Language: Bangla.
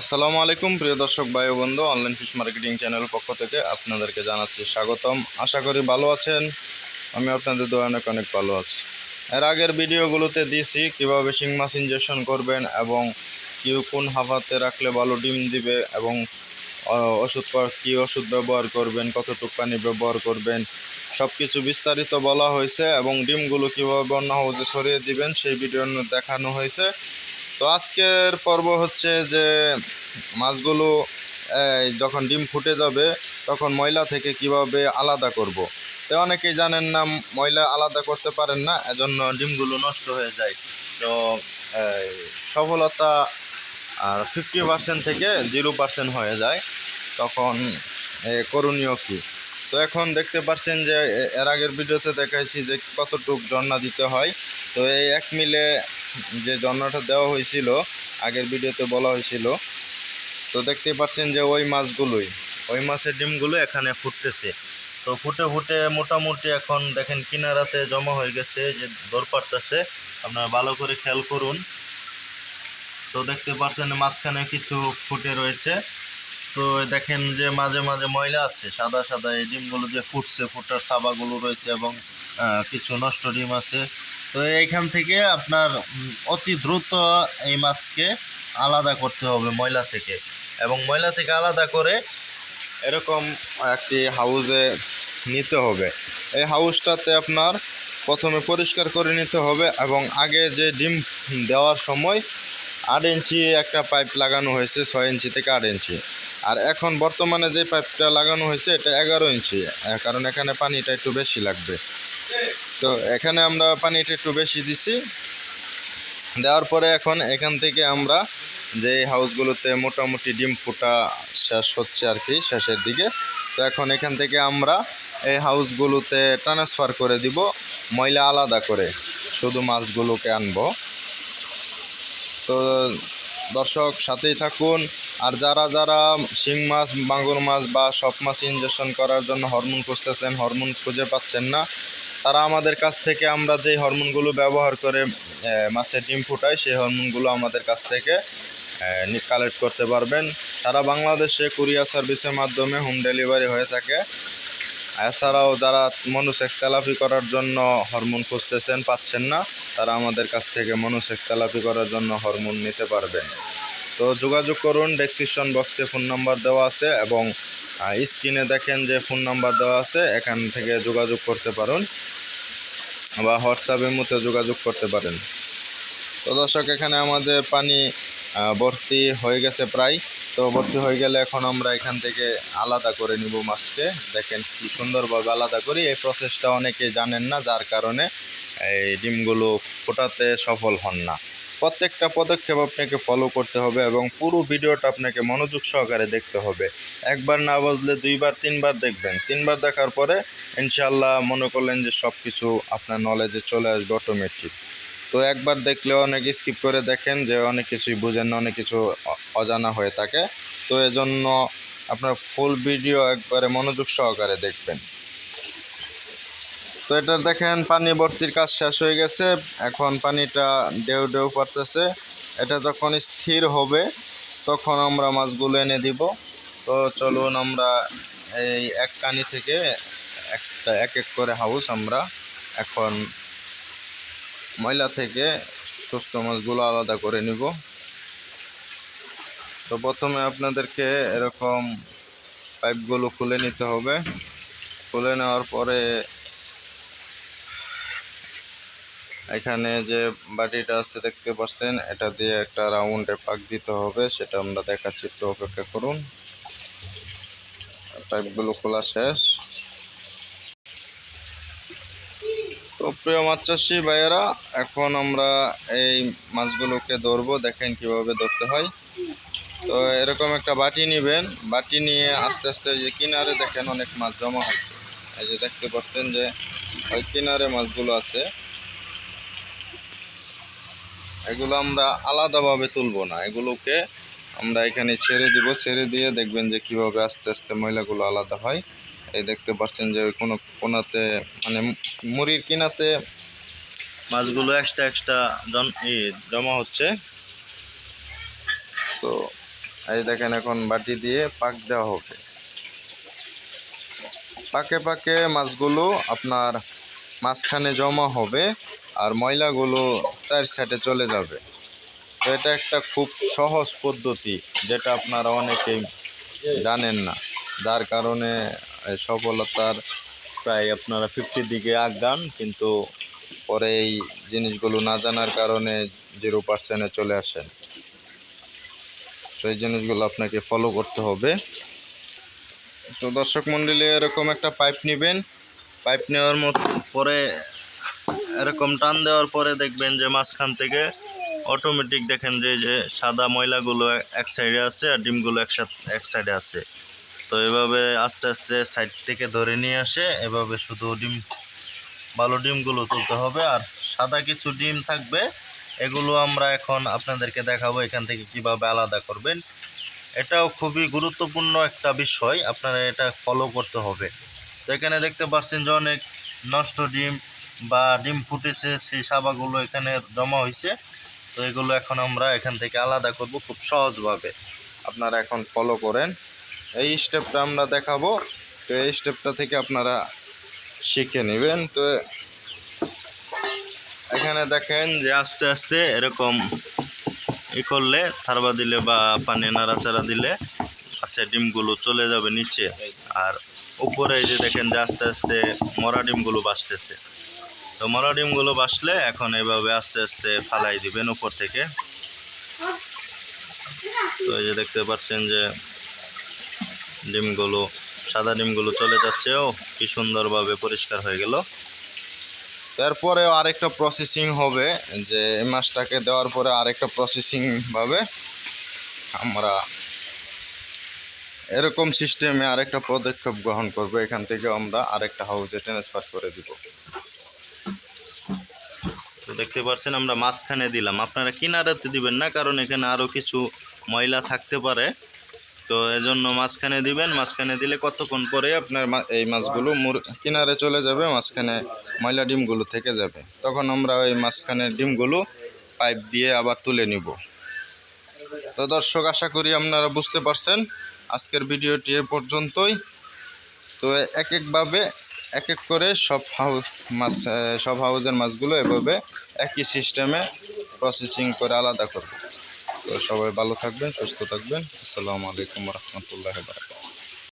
আসসালামু আলাইকুম, প্রিয় দর্শক ভাই বন্ধু অনলাইন ফিশ মার্কেটিং চ্যানেল পক্ষ থেকে আপনাদেরকে জানাচ্ছি স্বাগতম। আশা করি ভালো আছেন, আমি আপনাদের দোয়া অনেক অনেক ভালো আছি। এর আগের ভিডিওগুলোতে দিয়েছি কীভাবে শিং মাছ ইঞ্জেকশন করবেন এবং কি কোন হাফাতে রাখলে ভালো ডিম দিবে এবং ওষুধ ক- ওষুধ ব্যবহার করবেন, কতটুকু পানি ব্যবহার করবেন সব কিছু বিস্তারিত বলা হয়েছে এবং ডিমগুলো কীভাবে অন্য হাউসে সরিয়ে দিবেন সেই ভিডিও দেখানো হয়েছে। তো আজকের পর্ব হচ্ছে যে মাছগুলো যখন ডিম ফুটে যাবে, তখন ময়লা থেকে কীভাবে আলাদা করব। তো অনেকেই জানেন না, ময়লা আলাদা করতে পারেন না, এজন্য ডিমগুলো নষ্ট হয়ে যায়। তো সফলতা আর ফিফটি পার্সেন্ট থেকে জিরো পার্সেন্ট হয়ে যায়। তখন করণীয় কী? তো এখন দেখতে পাচ্ছেন যে এর আগের ভিডিওতে দেখাইছি যে কতটুক ঝর্ণা দিতে হয়। তো এই এক মিলে যে ঝর্ণাটা দেওয়া হয়েছিল, আগের ভিডিওতে বলা হয়েছিল। তো দেখতে পাচ্ছেন যে ওই মাছগুলোই, ওই মাছের ডিমগুলো এখানে ফুটতেছে। তো ফুটে ফুটে মোটামুটি এখন দেখেন কিনারাতে জমা হয়ে গেছে, যে দৌড় আপনারা ভালো করে খেয়াল করুন। তো দেখতে পাচ্ছেন মাঝখানে কিছু ফুটে রয়েছে। তো দেখেন যে মাঝে মাঝে ময়লা আছে, সাদা সাদা এই ডিমগুলো যে ফুটছে, ফুটার সাবাগুলো রয়েছে এবং কিছু নষ্ট ডিম আছে। তো এইখান থেকে আপনার অতি দ্রুত এই মাছকে আলাদা করতে হবে ময়লা থেকে। এবং ময়লা থেকে আলাদা করে এরকম একটি হাউজে নিতে হবে। এই হাউসটাতে আপনার প্রথমে পরিষ্কার করে নিতে হবে এবং আগে যে ডিম দেওয়ার সময় আট ইঞ্চি একটা পাইপ লাগানো হয়েছে, ছয় ইঞ্চি থেকে আট ইঞ্চি। আর এখন বর্তমানে যে পাইপটা লাগানো হয়েছে, এটা এগারো ইঞ্চি কারণ এখানে পানিটা একটু বেশি লাগবে। তো এখানে আমরা পানিটা একটু বেশি দিছি। দেওয়ার পরে এখন এখান থেকে আমরা যে হাউসগুলোতে মোটামুটি ডিম ফোটা শেষ হচ্ছে আর কি, শেষের দিকে, তো এখন এখান থেকে আমরা এই হাউসগুলোতে ট্রান্সফার করে দিব, ময়লা আলাদা করে, শুধু মাছগুলোকে আনব। তো দর্শক সাথেই থাকুন, আর যারা যারা শিং মাছ মাগুর মাছ বা সব মাছ ইনজেকশন করার জন্য হরমোন খুঁজতেছেন হরমোন খুঁজে পাচ্ছেন না তারা আমাদের কাছ থেকে আমরা যে হরমোনগুলো ব্যবহার করে মাছের ডিম ফুটাই, সেই হরমোনগুলো আমাদের কাছ থেকে কালেক্ট করতে পারবেন। সারা বাংলাদেশে কুরিয়ার সার্ভিসের মাধ্যমে হোম ডেলিভারি হয়ে থাকে। এছাড়াও যারা মনুসেক্স তেলাপি করার জন্য হরমোন খুঁজতেছেন, পাচ্ছেন না, তারা আমাদের কাছ থেকে মনুসেক্স তেলাপি করার জন্য হরমোন নিতে পারবেন। তো যোগাযোগ করুন ডেসক্রিপশন বক্সে ফোন নাম্বার দেওয়া আছে এবং স্ক্রিনে দেখেন যে ফোন নাম্বার দেওয়া আছে, এখান থেকে যোগাযোগ করতে পারেন বা হোয়াটসঅ্যাপের মধ্যে যোগাযোগ করতে পারেন। তো দর্শক, এখানে আমাদের পানি ভর্তি হয়ে গেছে প্রায়। তো ভর্তি হয়ে গেলে এখন আমরা এখান থেকে আলাদা করে নিব মাছকে। দেখেন কি সুন্দরভাবে আলাদা করি। এই প্রসেসটা অনেকে জানেন না, যার কারণে এই ডিমগুলো ফোটাতে সফল হন না। প্রত্যেকটা পদক্ষেপ আপনাকে ফলো করতে হবে এবং পুরো ভিডিওটা আপনাকে মনোযোগ সহকারে দেখতে হবে। একবার না বুঝলে দুইবার, তিনবার দেখবেন। তিনবার দেখার পরে ইনশাল্লাহ মনে করলেন যে সব কিছু আপনার নলেজে চলে আসবে অটোমেটিক তো একবার দেখলে অনেক স্কিপ করে দেখেন যে অনেক কিছুই বুঝেন না অনেক কিছু অজানা হয়ে থাকে। তো এজন্য আপনার ফুল ভিডিও একবারে মনোযোগ সহকারে দেখবেন। তো এটা দেখেন, পানি ভর্তির কাজ শেষ হয়ে গেছে। এখন পানিটা ডেউ ডেউ পড়তেছে। এটা যখন স্থির হবে, তখন আমরা মাছগুলো এনে দিব। তো চলুন আমরা এই এক কানি থেকে একটা এক এক করে হাউস আমরা এখন ময়লা থেকে সুস্থ মাছগুলো আলাদা করে নিব। তো প্রথমে আপনাদেরকে এরকম পাইপগুলো খুলে নিতে হবে। খুলে নেওয়ার পরে এখানে যে বাটিটা আছে দেখতে পাচ্ছেন, এটা দিয়ে একটা রাউন্ডে পাক দিতে হবে, সেটা আমরা দেখাচ্ছি, একটু অপেক্ষা করুন। পাইপগুলো খোলা শেষ। তো প্রিয় মাছ চাষি ভাইয়েরা, এখন আমরা এই মাছগুলোকে ধরবো, দেখেন কীভাবে ধরতে হয়। তো এরকম একটা বাটি নেবেন, বাটি নিয়ে আস্তে আস্তে যে কিনারে দেখেন অনেক মাছ জমা হয়েছে। এই যে দেখতে পাচ্ছেন যে ওই কিনারে মাছগুলো আছে। এগুলো আমরা আলাদাভাবে তুলবো না। এগুলোকে আমরা এখানে ছেড়ে দিব। ছেড়ে দিয়ে দেখবেন যে কীভাবে আস্তে আস্তে ময়লাগুলো আলাদা হয়। এই দেখতে পাচ্ছেন যে কোনো কোনাতে মানে মুড়ির কিনাতে মাছগুলো এক্সট্রা এক্সট্রা জমা হচ্ছে। তো এই দেখেন এখন বাটি দিয়ে পাক দেওয়া হবে। পাকে পাকে মাছগুলো আপনার মাঝখানে জমা হবে। আর ময়লাগুলো চার সাইডে চলে যাবে। তো এটা একটা খুব সহজ পদ্ধতি, যেটা আপনারা অনেকেই জানেন না। যার কারণে সফলতার প্রায় আপনারা ফিফটির দিকে আগ আগান কিন্তু পরে এই জিনিসগুলো না জানার কারণে জিরো পার্সেন্টে চলে আসেন। তো এই জিনিসগুলো আপনাকে ফলো করতে হবে। তো দর্শক মণ্ডলী এরকম একটা পাইপ নেবেন। পাইপ নেওয়ার মতো পরে এরকম টান দেওয়ার পরে দেখবেন যে মাঝখান থেকে অটোমেটিক দেখেন যে যে সাদা ময়লাগুলো এক সাইডে আছে আর ডিমগুলো একসাথে এক সাইডে আছে। তো এভাবে আস্তে আস্তে সাইড থেকে ধরে নিয়ে আসে, এভাবে শুধু ডিম, ভালো ডিমগুলো তুলতে হবে। আর সাদা কিছু ডিম থাকবে, এগুলো আমরা এখন আপনাদেরকে দেখাবো এখান থেকে কীভাবে আলাদা করবেন। এটাও খুবই গুরুত্বপূর্ণ একটা বিষয়, আপনারা এটা ফলো করতে হবে। তো এখানে দেখতে পাচ্ছেন যে অনেক নষ্ট ডিম বা ডিম ফুটেছে, সেই সাবাগুলো এখানে জমা হয়েছে। তো এগুলো এখন আমরা এখান থেকে আলাদা করব খুব সহজভাবে। আপনারা এখন ফলো করেন। এই স্টেপটা আমরা দেখাবো। তো এই স্টেপটা থেকে আপনারা শিখে নেবেন। তো এখানে দেখেন যে আস্তে আস্তে এরকম ই করলে, থারবা দিলে বা পানি নাড়াচাড়া দিলে আচ্ছা ডিমগুলো চলে যাবে নিচে। আর উপরে যে দেখেন যে আস্তে আস্তে মরা ডিমগুলো বাসতেছে তো মরা ডিমগুলো বাসলে এখন এভাবে আস্তে আস্তে ফালাই দিবেন উপর থেকে। তো এই যে দেখতে পাচ্ছেন যে ডিমগুলো, সাদা ডিমগুলো চলে যাচ্ছে। ও, কি সুন্দরভাবে পরিষ্কার হয়ে গেল। তারপরে আরেকটা প্রসেসিং হবে যে এই মাছটাকে দেওয়ার পরে আরেকটা প্রসেসিং ভাবে আমরা এরকম সিস্টেমে আরেকটা পদক্ষেপ গ্রহণ করব। এখান থেকে আমরা আরেকটা হাউজে ট্রান্সফার করে দিব। তো দেখতে পাচ্ছেন আমরা মাঝখানে দিলাম। আপনারা কিনারাতে দিবেন না, কারণ এখানে আরও কিছু ময়লা থাকতে পারে। তো এজন্য মাঝখানে দিবেন, মাঝখানে দিলে কতক্ষণ পরে আপনার এই মাছগুলো মুর- কিনারে চলে যাবে, মাঝখানে ময়লা ডিমগুলো থেকে যাবে। তখন আমরা ওই মাঝখানের ডিমগুলো পাইপ দিয়ে আবার তুলে নিব। তো দর্শক, আশা করি আপনারা বুঝতে পারছেন। আজকের ভিডিওটি এ পর্যন্তই। তো এক একভাবে এক এক করে সব হাউস মাছ সব হাউসের মাছগুলো এভাবে একই সিস্টেমে প্রসেসিং করে আলাদা করবে। তো সবাই ভালো থাকবেন, সুস্থ থাকবেন। আসসালামু আলাইকুম রহমতুল্লাহ বারকাত